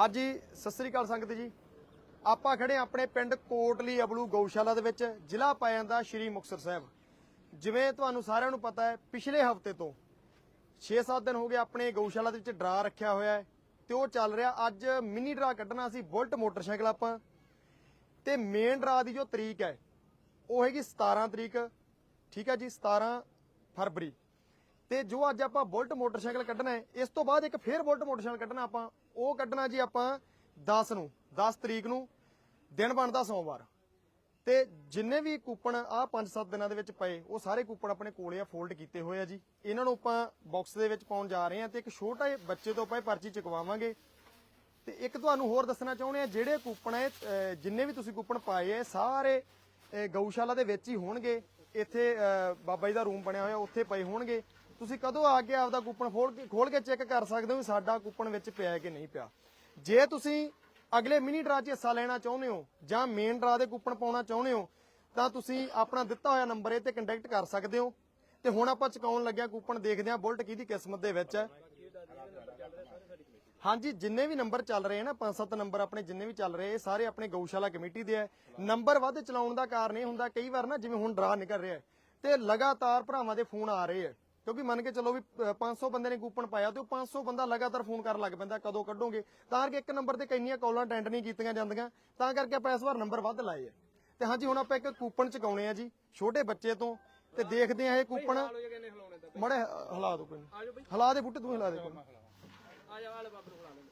ਹਾਂਜੀ, ਸਤਿ ਸ੍ਰੀ ਅਕਾਲ ਸੰਗਤ ਜੀ। ਆਪਾਂ ਖੜੇ ਹਾਂ ਆਪਣੇ ਪਿੰਡ ਕੋਟਲੀ ਅਬਲੂ ਗਊਸ਼ਾਲਾ ਦੇ ਵਿੱਚ, ਜ਼ਿਲ੍ਹਾ ਪੈ ਜਾਂਦਾ ਸ਼੍ਰੀ ਮੁਕਤਸਰ ਸਾਹਿਬ। ਜਿਵੇਂ ਤੁਹਾਨੂੰ ਸਾਰਿਆਂ ਨੂੰ ਪਤਾ ਹੈ, ਪਿਛਲੇ ਹਫ਼ਤੇ ਤੋਂ 6-7 ਦਿਨ ਹੋ ਗਏ ਆਪਣੇ ਗਊਸ਼ਾਲਾ ਦੇ ਵਿੱਚ ਡਰਾ ਰੱਖਿਆ ਹੋਇਆ ਹੈ ਤੇ ਉਹ ਚੱਲ ਰਿਹਾ। ਅੱਜ ਮਿੰਨੀ ਡਰਾ ਕੱਢਣਾ ਸੀ, ਬੁਲਟ ਮੋਟਰਸਾਈਕਲ ਆਪਾਂ। ਤੇ ਮੇਨ ਡਰਾ ਦੀ ਜੋ ਤਰੀਕ ਹੈ, ਉਹ ਹੈਗੀ 17 ਤਰੀਕ, ਠੀਕ ਹੈ ਜੀ 17 ਫਰਵਰੀ। ਤੇ ਜੋ ਅੱਜ ਆਪਾਂ ਬੁਲਟ ਮੋਟਰਸਾਈਕਲ ਕੱਢਣਾ ਹੈ, ਇਸ ਤੋਂ ਬਾਅਦ ਇੱਕ ਫੇਰ ਬੁਲਟ ਮੋਟਰਸਾਈਕਲ ਕੱਢਣਾ ਆਪਾਂ, ਉਹ ਕੱਢਣਾ ਜੀ ਆਪਾਂ 10 ਨੂੰ 10 ਤਰੀਕ ਨੂੰ, ਦਿਨ ਬਣਦਾ ਸੋਮਵਾਰ। ਤੇ ਜਿੰਨੇ ਵੀ ਕੂਪਨ ਆ 5-7 ਦਿਨਾਂ ਦੇ ਵਿੱਚ ਪਏ, ਉਹ ਸਾਰੇ ਕੂਪਨ ਆਪਣੇ ਕੋਲੇ ਆ, ਫੋਲਡ ਕੀਤੇ ਹੋਏ ਆ ਜੀ। ਇਹਨਾਂ ਨੂੰ ਆਪਾਂ ਬਾਕਸ ਦੇ ਵਿੱਚ ਪਾਉਣ ਜਾ ਰਹੇ ਆ ਤੇ ਇੱਕ ਛੋਟਾ ਜਿਹਾ ਬੱਚੇ ਤੋਂ ਆਪਾਂ ਇਹ ਪਰਚੀ ਚੁਕਵਾਵਾਂਗੇ। ਤੇ ਇੱਕ ਤੁਹਾਨੂੰ ਹੋਰ ਦੱਸਣਾ ਚਾਹੁੰਦੇ ਆ ਜਿਹੜੇ ਕੂਪਨ ਹੈ ਜਿੰਨੇ ਵੀ ਤੁਸੀਂ ਕੂਪਨ ਪਾਏ ਆ ਸਾਰੇ ਗਊਸ਼ਾਲਾ ਦੇ ਵਿੱਚ ਹੀ ਹੋਣਗੇ। ਇੱਥੇ ਬਾਬਾ ਜੀ ਦਾ ਰੂਮ ਬਣਿਆ ਹੋਇਆ, ਉੱਥੇ ਪਏ ਹੋਣਗੇ। ਤੁਸੀਂ ਕਦੋਂ ਆ ਕੇ ਆਪਦਾ ਕੂਪਨ ਖੋਲ ਕੇ ਖੋਲ ਕੇ ਚੈੱਕ ਕਰ ਸਕਦੇ ਹੋ ਵੀ ਸਾਡਾ ਕੂਪਨ ਵਿੱਚ ਪਿਆ ਹੈ ਕਿ ਨਹੀਂ ਪਿਆ। ਜੇ ਤੁਸੀਂ ਅਗਲੇ ਮਿਨੀ ਡਰਾ 'ਚ ਹਿੱਸਾ ਲੈਣਾ ਚਾਹੁੰਦੇ ਹੋ ਜਾਂ ਮੇਨ ਡਰਾ ਦੇ ਕੂਪਨ ਪਾਉਣਾ ਚਾਹੁੰਦੇ ਹੋ, ਤਾਂ ਤੁਸੀਂ ਆਪਣਾ ਦਿੱਤਾ ਹੋਇਆ ਨੰਬਰ ਇਹ ਤੇ ਕੰਟੈਕਟ ਕਰ ਸਕਦੇ ਹੋ। ਤੇ ਹੁਣ ਆਪਾਂ ਚੁਕਾਉਣ ਲੱਗਿਆ ਕੂਪਨ ਦੇਖਦੇ ਹਾਂ ਬੁਲਟ ਕਿਹਦੀ ਕਿਸਮਤ ਦੇ ਵਿੱਚ ਹੈ। ਹਾਂਜੀ ਜਿੰਨੇ ਵੀ ਨੰਬਰ ਚੱਲ ਰਹੇ ਨਾ ਪੰਜ ਸੱਤ ਨੰਬਰ ਆਪਣੇ ਜਿੰਨੇ ਵੀ ਚੱਲ ਰਹੇ ਇਹ ਸਾਰੇ ਆਪਣੇ ਗਊਸ਼ਾਲਾ ਕਮੇਟੀ ਦੇ ਆ। ਨੰਬਰ ਵੱਧ ਚਲਾਉਣ ਦਾ ਕਾਰਨ ਇਹ ਹੁੰਦਾ ਕਈ ਵਾਰ ਨਾ ਜਿਵੇਂ ਹੁਣ ਡਰਾ ਨਿਕਲ ਰਿਹਾ ਹੈ, ਤੇ ਲਗਾਤਾਰ ਭਰਾਵਾਂ ਦੇ ਫੋਨ ਆ ਰਹੇ ਆ। ਕਿਉਂਕਿ ਮੰਨ ਕੇ ਚੱਲੋ ਵੀ ਅ, 500 ਬੰਦੇ ਨੇ ਕੂਪਨ ਪਾਇਆ ਤੇ ਉਹ 500 ਬੰਦਾ ਲਗਾਤਾਰ ਫੋਨ ਕਰਨ ਲੱਗ ਪੈਂਦਾ ਕਦੋਂ ਕੱਢੋਗੇ? ਤਾਂ ਕਰਕੇ ਇੱਕ ਨੰਬਰ ਤੇ ਕਿੰਨੀਆਂ ਕਾਲਾਂ ਅਟੈਂਡ ਨਹੀਂ ਕੀਤੀਆਂ ਜਾਂਦੀਆਂ ਤਾਂ ਕਰਕੇ ਆਪਾਂ ਇਸ ਵਾਰ ਨੰਬਰ ਵੱਧ ਲਾਏ ਆ। ਤੇ ਹਾਂਜੀ ਹੁਣ ਆਪਾਂ ਇੱਕ ਕੂਪਨ ਚਕਾਉਣੇ ਆ ਜੀ ਛੋਟੇ ਬੱਚੇ ਤੋਂ ਤੇ ਦੇਖਦੇ ਆ ਇਹ ਕੂਪਨ। ਮੜੇ ਹਲਾ ਦੋ ਕੋਈ। ਹਲਾ ਦੇ ਬੁੱਟੇ ਤੂੰ ਹਿਲਾ ਦੇ ਕੋਈ। ਆ ਜਾ ਵਾਲੇ ਬਾਬਰ ਬੁਲਾ ਲੈ।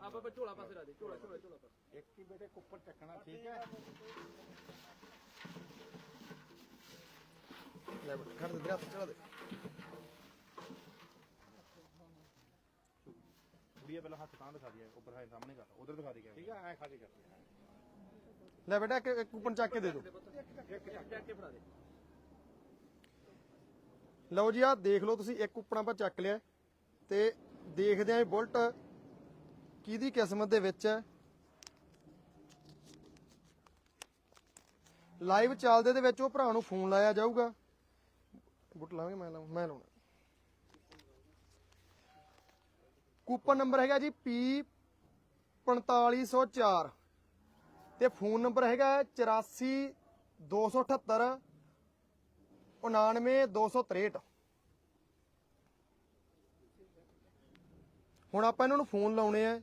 ਆਪਾਂ ਬਾ ਝੋਲਾ ਪਾਸੇ ਲਾ ਦੇ ਝੋਲਾ ਝੋਲਾ ਝੋਲਾ ਪਾਸੇ। ਇੱਕ ਹੀ ਬੇਟੇ ਕੁੱਪਰ ਚੱਕਣਾ ਠੀਕ ਹੈ? ਲੈ ਬੇਟਾ, ਖੜ ਦੇ ਤੇਰੇ ਹੱਥ ਚੜਾ ਦੇ। ਕੁੜੀਆ ਪਹਿਲਾਂ ਹੱਥ ਤਾਂ ਦਿਖਾ ਦਿਆ ਉੱਪਰ ਹੈ ਸਾਹਮਣੇ ਕਰ ਉਧਰ ਦਿਖਾ ਦੇ ਠੀਕ ਹੈ ਐ ਖਾਲੀ ਕਰ ਲੈ ਬੇਟਾ ਇੱਕ ਇੱਕ ਕੂਪਨ ਚੱਕ ਕੇ ਦੇ ਦਿਓ ਚੱਕ ਕੇ ਫੜਾ ਦੇ। ਲਓ ਜੀ ਆ ਦੇਖ ਲਓ ਤੁਸੀਂ ਇੱਕ ਕੂਪਨ ਆਪਾਂ ਚੱਕ ਲਿਆ ਤੇ ਦੇਖਦੇ ਆਂ ਬੁਲਟ ਕਿਹਦੀ ਕਿਸਮਤ ਦੇ ਵਿੱਚ ਹੈ। ਲਾਈਵ ਚੱਲਦੇ ਦੇ ਵਿੱਚ ਉਹ ਭਰਾ ਨੂੰ ਫੋਨ ਲਾਇਆ ਜਾਊਗਾ। ਬੁੱਟ ਲਾਵਾਂਗੇ, ਮੈਂ ਲਾਵਾਂ, ਮੈਂ ਲਾਉਣਾ। ਕੂਪਨ ਨੰਬਰ ਹੈਗਾ ਜੀ P 4504 ਤੇ ਫੋਨ ਨੰਬਰ ਹੈਗਾ 84 278 99263 ਹੁਣ ਆਪਾਂ ਇਹਨਾਂ ਨੂੰ ਫੋਨ ਲਾਉਣੇ ਆ।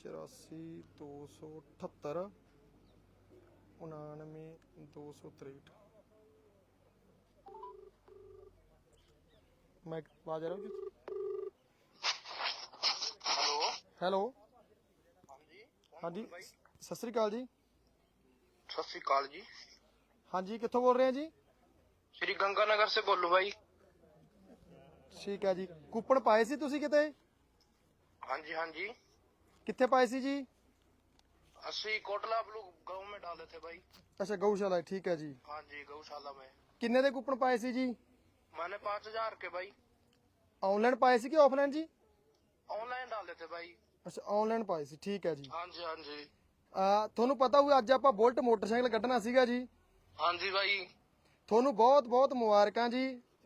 84 278 99263 ਮੈਂ ਬਾਜ ਰਹਾ ਹੂੰ ਹੈਲੋ। ਹੈਲੋ। ਹਾਂਜੀ। ਹਾਂਜੀ। ਸਤਿ ਸ੍ਰੀ ਅਕਾਲ ਜੀ। ਸਤਿ ਸ਼੍ਰੀ ਅਕਾਲ ਜੀ। ਹਾਂਜੀ ਕਿੱਥੋਂ ਬੋਲ ਰਹੇ ਆ ਜੀ? ਸ਼੍ਰੀ ਗੰਗਾਨਗਰ ਸੇ ਬੋਲੋ ਭਾਈ ਠੀਕ ਹੈ ਜੀ ਕੂਪਨ ਪਾਏ ਸੀ ਤੁਸੀਂ ਕਿਤੇ ਹਾਂਜੀ ਹਾਂਜੀ ਕਿੱਥੇ ਪਾਏ ਸੀ ਜੀ ਅਸੀਂ कोटला ब्लू गांव में डाले थे भाई ਅੱਛਾ ਗਊਸ਼ਾਲਾ ਠੀਕ ਹੈ ਜੀ हाँ जी गौशाला में ਕਿੰਨੇ ਦੇ ਕੂਪਨ ਪਾਏ ਸੀ ਜੀ मैंने पाँच हजार के भाई ਆਨਲਾਈਨ ਪਾਏ ਸੀ ਕਿ ਆਫਲਾਈਨ ਜੀ ऑनलाइन डाले थे भाई ਅੱਛਾ ਆਨਲਾਈਨ ਪਾਏ ਸੀ ਠੀਕ ਹੈ ਜੀ हाँ जी हाँ जी ਆ ਤੁਹਾਨੂੰ ਪਤਾ ਹੋਊ ਅੱਜ ਆਪਾਂ ਬੁਲਟ ਮੋਟਰਸਾਈਕਲ ਕੱਢਣਾ ਸੀਗਾ ਜੀ हाँ जी भाई ਤੁਹਾਨੂੰ ਬਹੁਤ ਬਹੁਤ ਮੁਬਾਰਕਾਂ ਜੀ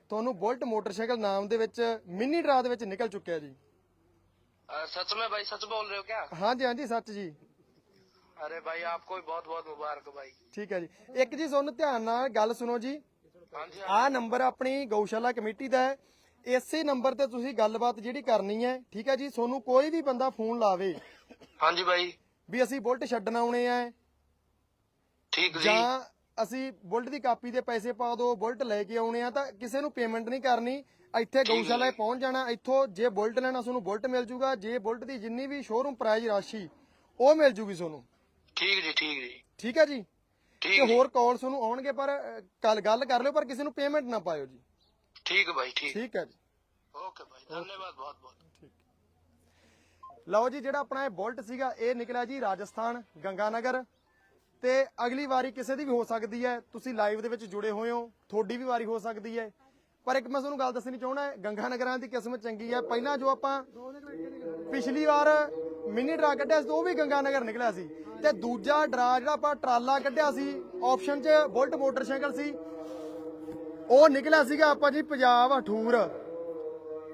ਤੁਹਾਨੂੰ ਬੁਲਟ ਮੋਟਰਸਾਈਕਲ ਨਾਮ ਦੇ ਵਿੱਚ ਮਿੰਨੀ ਡਰਾ ਦੇ ਵਿੱਚ ਨਿਕਲ ਚੁੱਕਿਆ ਜੀ अ, सच में भाई सच बोल रहे हो क्या ਹਾਂਜੀ ਹਾਂਜੀ ਸੱਚ ਜੀ अरे भाई आपको भी बहुत बहुत मुबारक भाई ਠੀਕ ਹੈ ਜੀ ਇੱਕ ਜੀ ਤੁਹਾਨੂੰ ਧਿਆਨ ਨਾਲ ਗੱਲ ਸੁਣੋ ਜੀ हाँ जी हाँ ਆਹ ਨੰਬਰ ਆਪਣੀ ਗਊਸ਼ਾਲਾ ਕਮੇਟੀ ਦਾ ਹੈ ਇਸੇ ਨੰਬਰ ਤੇ ਤੁਸੀਂ ਗੱਲਬਾਤ ਜਿਹੜੀ ਕਰਨੀ ਹੈ ਠੀਕ ਹੈ ਜੀ ਤੁਹਾਨੂੰ ਕੋਈ ਵੀ ਬੰਦਾ ਫੋਨ ਲਾਵੇ हाँ जी भाई ਵੀ ਅਸੀਂ ਬੁਲਟ ਛੱਡਣ ਆਉਣੇ ਆ ठीक जी ਜਾਂ ਅਸੀਂ ਬੁਲਟ ਦੀ ਕਾਪੀ ਦੇ ਪੈਸੇ ਪਾ ਦਿਓ ਬੁਲਟ ਲੈ ਕੇ ਆਉਣੇ ਆ ਤਾਂ ਕਿਸੇ ਨੂੰ ਪੇਮੈਂਟ ਨਹੀਂ ਕਰਨੀ। ਇੱਥੇ ਗਊਸ਼ਾਲਾ ਪਹੁੰਚ ਜਾਣਾ ਇੱਥੋਂ ਜੇ ਬੁਲਟ ਲੈਣਾ ਤੁਹਾਨੂੰ ਬੁਲਟ ਮਿਲ ਜੂਗਾ। ਜੇ ਬੁਲਟ ਦੀ ਜਿੰਨੀ ਵੀ ਸ਼ੋਰੂਮ ਪ੍ਰਾਈਜ਼ ਰਾਸ਼ੀ ਉਹ ਮਿਲ ਜੂਗੀ ਤੁਹਾਨੂੰ। ਠੀਕ ਜੀ ਠੀਕ ਜੀ। ਠੀਕ ਹੈ ਜੀ? ਤੇ ਹੋਰ ਕਾਲ ਤੁਹਾਨੂੰ ਆਉਣਗੇ ਪਰ ਕੱਲ ਗੱਲ ਕਰ ਲਿਓ ਪਰ ਕਿਸੇ ਨੂੰ ਪੇਮੈਂਟ ਨਾ ਪਾਇਓ ਜੀ। ਠੀਕ ਭਾਈ ਠੀਕ। ਠੀਕ ਹੈ ਜੀ। ਓਕੇ ਭਾਈ ਧੰਨਵਾਦ ਬਹੁਤ ਬਹੁਤ। ਲਓ ਜੀ ਜਿਹੜਾ ਆਪਣਾ ਇਹ ਬੁਲਟ ਸੀਗਾ ਇਹ ਨਿਕਲਿਆ ਜੀ ਰਾਜਸਥਾਨ ਗੰਗਾਨਗਰ। ਤੇ ਅਗਲੀ ਵਾਰੀ ਕਿਸੇ ਦੀ ਵੀ ਹੋ ਸਕਦੀ ਹੈ, ਤੁਸੀਂ ਲਾਈਵ ਦੇ ਵਿੱਚ ਜੁੜੇ ਹੋਏ ਹੋ, ਤੁਹਾਡੀ ਵੀ ਵਾਰੀ ਹੋ ਸਕਦੀ ਹੈ। ਪਰ ਇੱਕ ਮੈਂ ਤੁਹਾਨੂੰ ਗੱਲ ਦੱਸਣੀ ਚਾਹਣਾ ਗੰਗਾਨਗਰਾਂ ਦੀ ਕਿਸਮਤ ਚੰਗੀ ਹੈ। ਪਹਿਲਾਂ ਜੋ ਆਪਾਂ ਪਿਛਲੀ ਵਾਰ ਮਿਨੀ ਡਰਾ ਕੱਢਿਆ ਸੀ, ਉਹ ਵੀ ਗੰਗਾ ਨਗਰ ਨਿਕਲਿਆ ਸੀ। ਤੇ ਦੂਜਾ ਡਰਾ ਜਿਹੜਾ ਆਪਾਂ ਟਰਾਲਾ ਕੱਢਿਆ ਸੀ ਆਪਸ਼ਨ 'ਚ ਬੁਲਟ ਮੋਟਰਸਾਈਕਲ ਸੀ, ਉਹ ਨਿਕਲਿਆ ਸੀਗਾ ਆਪਾਂ ਜੀ ਪੰਜਾਬ ਹਠੂਰ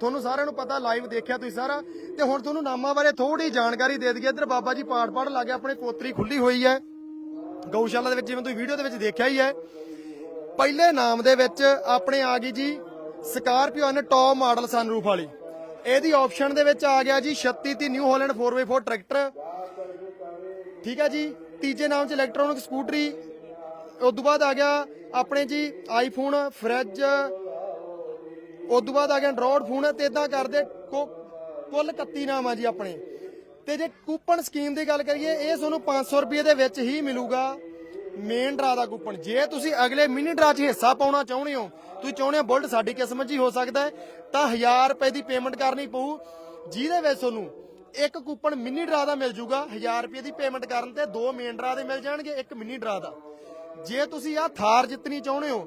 ਤੁਹਾਨੂੰ ਸਾਰਿਆਂ ਨੂੰ ਪਤਾ ਲਾਈਵ ਦੇਖਿਆ ਤੁਸੀਂ ਸਾਰਾ। ਤੇ ਹੁਣ ਤੁਹਾਨੂੰ ਨਾਮਾਂ ਬਾਰੇ ਥੋੜੀ ਜਾਣਕਾਰੀ ਦੇ ਦਈਏ। ਇੱਧਰ ਬਾਬਾ ਜੀ ਪਾਠ ਪੜ੍ਹਨ ਲੱਗੇ, ਆਪਣੇ ਪੋਤਰੀ ਖੁੱਲੀ ਹੋਈ ਹੈ। ਗਊਸ਼ਾਲਾ ਦੇ ਵਿੱਚ ਜਿਵੇਂ ਤੁਸੀਂ ਵੀਡੀਓ ਦੇ ਵਿੱਚ ਦੇਖਿਆ ਹੀ ਹੈ, ਪਹਿਲੇ ਨਾਮ ਦੇ ਵਿੱਚ ਆਪਣੇ ਆ ਗਈ ਜੀ ਸਕਾਰਪੀਓ ਨੇ ਟੌਪ ਮਾਡਲ ਸਨਰੂਫ ਵਾਲੀ। ਇਹਦੀ ਆਪਸ਼ਨ ਦੇ ਵਿੱਚ ਆ ਗਿਆ ਜੀ 36 ਤੀ ਨਿਊ ਹਾਲੈਂਡ 4x4 ਟਰੈਕਟਰ ਠੀਕ ਹੈ ਜੀ, ਤੀਜੇ ਨਾਮ 'ਚ ਇਲੈਕਟ੍ਰੋਨਿਕ ਸਕੂਟਰੀ। ਉਸ ਤੋਂ ਬਾਅਦ ਆ ਗਿਆ ਆਪਣੇ ਜੀ ਆਈਫੋਨ ਫ੍ਰਿਜ ਉਸ ਤੋਂ ਬਾਅਦ ਆ ਗਿਆ ਐਂਡਰੋਇਡ ਫੋਨ ਤੇ ਇਦਾਂ ਕਰਦੇ ਕੁੱਲ 31 ਨਾਮ ਆ ਜੀ ਆਪਣੇ। ਤੇ ਜੇ ਕੂਪਨ ਸਕੀਮ ਦੀ ਗੱਲ ਕਰੀਏ ਇਹ ਤੁਹਾਨੂੰ 500 ਰੁਪਏ ਦੇ ਵਿੱਚ ਹੀ ਮਿਲੂਗਾ। ਮੇਨ ਡਰਾ ਦਾ ਕੂਪਨ। ਜੇ ਤੁਸੀਂ ਅਗਲੇ ਮਿਨੀ ਡਰਾ 'ਚ ਹਿੱਸਾ ਪਾਉਣਾ ਚਾਹੁੰਦੇ ਹੋ ਤੁਸੀਂ ਚਾਹੁੰਦੇ ਹੋ ਬੁਲਟ ਸਾਡੀ ਕਿਸਮਤ 'ਚ ਹੀ ਹੋ ਸਕਦਾ ਹੈ, ਤਾਂ 1000 ਰੁਪਏ ਦੀ ਪੇਮੈਂਟ ਕਰਨੀ ਪਊ। ਜਿਹਦੇ ਵਿੱਚ ਤੁਹਾਨੂੰ ਇੱਕ ਕੂਪਨ ਮਿਨੀ ਡਰਾ ਦਾ ਮਿਲ ਜੂਗਾ 1000 ਰੁਪਏ ਦੀ ਪੇਮੈਂਟ ਕਰਨ ਤੇ ਦੋ ਮੇਨ ਡਰਾ ਦੇ ਮਿਲ ਜਾਣਗੇ ਇੱਕ ਮਿਨੀ ਡਰਾ ਦਾ। ਜੇ ਤੁਸੀਂ ਆ ਥਾਰ ਜਿੱਤਣੀ ਚਾਹੁੰਦੇ ਹੋ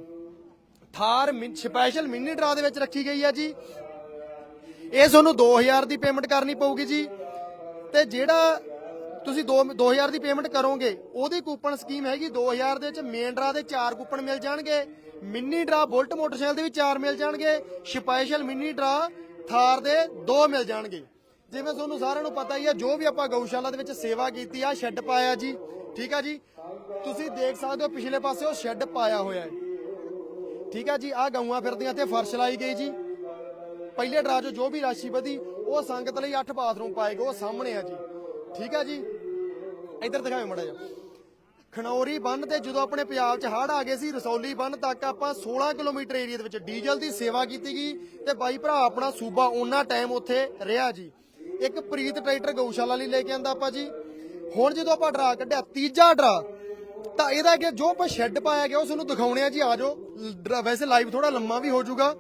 ਥਾਰ ਸਪੈਸ਼ਲ ਮਿਨੀ ਡਰਾ ਦੇ ਵਿੱਚ ਰੱਖੀ ਗਈ ਹੈ ਜੀ ਇਹ ਤੁਹਾਨੂੰ 2000 ਦੀ ਪੇਮੈਂਟ ਕਰਨੀ ਪਊਗੀ ਜੀ। ਤੇ ਜਿਹੜਾ ਤੁਸੀਂ 2 2000 ਦੀ ਪੇਮੈਂਟ ਕਰੋਗੇ, ਉਹਦੀ ਕੂਪਨ ਸਕੀਮ ਹੈਗੀ 2000 ਦੇ ਵਿੱਚ ਮੇਨ ਡਰਾ ਦੇ 4 ਕੂਪਨ ਮਿਲ ਜਾਣਗੇ ਮਿੰਨੀ ਡਰਾ ਬੁਲਟ ਮੋਟਰਸਾਈਕਲ ਦੇ ਵੀ 4 ਮਿਲ ਜਾਣਗੇ ਸਪੈਸ਼ਲ ਮਿੰਨੀ ਡਰਾ ਥਾਰ ਦੇ 2 ਮਿਲ ਜਾਣਗੇ। ਜਿਵੇਂ ਤੁਹਾਨੂੰ ਸਾਰਿਆਂ ਨੂੰ ਪਤਾ ਹੀ ਆ, ਜੋ ਵੀ ਆਪਾਂ ਗਊਸ਼ਾਲਾ ਦੇ ਵਿੱਚ ਸੇਵਾ ਕੀਤੀ ਆ ਸ਼ੈੱਡ ਪਾਇਆ ਜੀ, ਠੀਕ ਆ ਜੀ? ਤੁਸੀਂ ਦੇਖ ਸਕਦੇ ਹੋ ਪਿਛਲੇ ਪਾਸੇ ਉਹ ਸ਼ੈੱਡ ਪਾਇਆ ਹੋਇਆ ਹੈ। ਠੀਕ ਆ ਜੀ ਆ ਗਊਆਂ ਫਿਰਦੀਆਂ ਤੇ ਫਰਸ਼ ਲਾਈ ਗਈ ਜੀ। ਪਹਿਲੇ ਡਰਾ 'ਚ ਜੋ ਵੀ ਰਾਸ਼ੀ ਵਧੀ ਉਹ ਸੰਗਤ ਲਈ 8 ਬਾਥਰੂਮ ਪਾਏ ਗਏ, ਉਹ ਸਾਹਮਣੇ ਆ ਜੀ। ਠੀਕ ਆ ਜੀ? ਇੱਧਰ ਦਿਖਾਓ ਮੜਾ ਜਾ ਖਨੌਰੀ ਬੰਨ ਤੇ ਜਦੋਂ ਆਪਣੇ ਪੰਜਾਬ 'ਚ ਹੜ੍ਹ ਆ ਗਏ ਸੀ, ਰਸੌਲੀ ਬੰਨ ਤੱਕ ਆਪਾਂ 16 ਕਿਲੋਮੀਟਰ ਏਰੀਆ ਦੇ ਵਿੱਚ ਡੀਜ਼ਲ ਦੀ ਸੇਵਾ ਕੀਤੀ ਗਈ ਤੇ ਬਾਈ ਭਰਾ ਆਪਣਾ ਸੂਬਾ ਉਹਨਾਂ ਟਾਈਮ ਉੱਥੇ ਰਿਹਾ ਜੀ। ਇੱਕ ਪ੍ਰੀਤ ਟਰੈਕਟਰ ਗਊਸ਼ਾਲਾ ਲਈ ਲੈ ਕੇ ਆਂਦਾ ਆਪਾਂ ਜੀ। ਹੁਣ ਜਦੋਂ ਆਪਾਂ ਡਰਾ ਕੱਢਿਆ, ਤੀਜਾ ਡਰਾ, ਤਾਂ ਇਹਦਾ ਅੱਗੇ ਜੋ ਆਪਾਂ ਸ਼ੈੱਡ ਪਾਇਆ ਗਿਆ, ਉਹ ਤੁਹਾਨੂੰ ਦਿਖਾਉਣੇ ਆ ਜੀ। ਆ ਜਾਓ ਵੈਸੇ ਲਾਈਵ ਥੋੜਾ ਲੰਮਾ ਵੀ ਹੋ ਜਾਊਗਾ।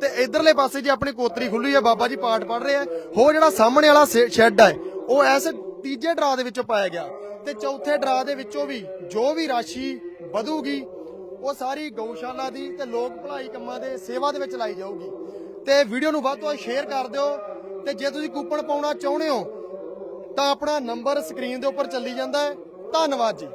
ਤੇ ਇਧਰਲੇ ਪਾਸੇ ਜੇ ਆਪਣੀ ਕੋਤਰੀ ਖੁੱਲੀ ਹੈ ਬਾਬਾ ਜੀ ਪਾਠ ਪੜ ਰਹੇ ਆ ਹੋ ਜਿਹੜਾ ਸਾਹਮਣੇ ਵਾਲਾ ਸ਼ੈੱਡ ਹੈ ਉਹ ਐਸ ਤੀਜੇ ਡਰਾ ਦੇ ਵਿੱਚੋਂ ਪਾਇਆ ਗਿਆ। ਤੇ ਚੌਥੇ ਡਰਾ ਦੇ ਵਿੱਚੋਂ ਵੀ ਜੋ ਵੀ ਰਾਸ਼ੀ ਵਧੂਗੀ, ਉਹ ਸਾਰੀ ਗਊਸ਼ਾਲਾ ਦੀ ਤੇ ਲੋਕ ਭਲਾਈ ਕੰਮਾਂ ਦੇ ਸੇਵਾ ਦੇ ਵਿੱਚ ਲਾਈ ਜਾਊਗੀ। ਤੇ ਵੀਡੀਓ ਨੂੰ ਵੱਧ ਤੋਂ ਵੱਧ ਸ਼ੇਅਰ ਕਰ ਦਿਓ, ਤੇ ਜੇ ਤੁਸੀਂ ਕੂਪਨ ਪਾਉਣਾ ਚਾਹੁੰਦੇ ਹੋ, ਤਾਂ ਆਪਣਾ ਨੰਬਰ ਸਕਰੀਨ ਦੇ ਉੱਪਰ ਚੱਲੀ ਜਾਂਦਾ ਹੈ। ਧੰਨਵਾਦ ਜੀ।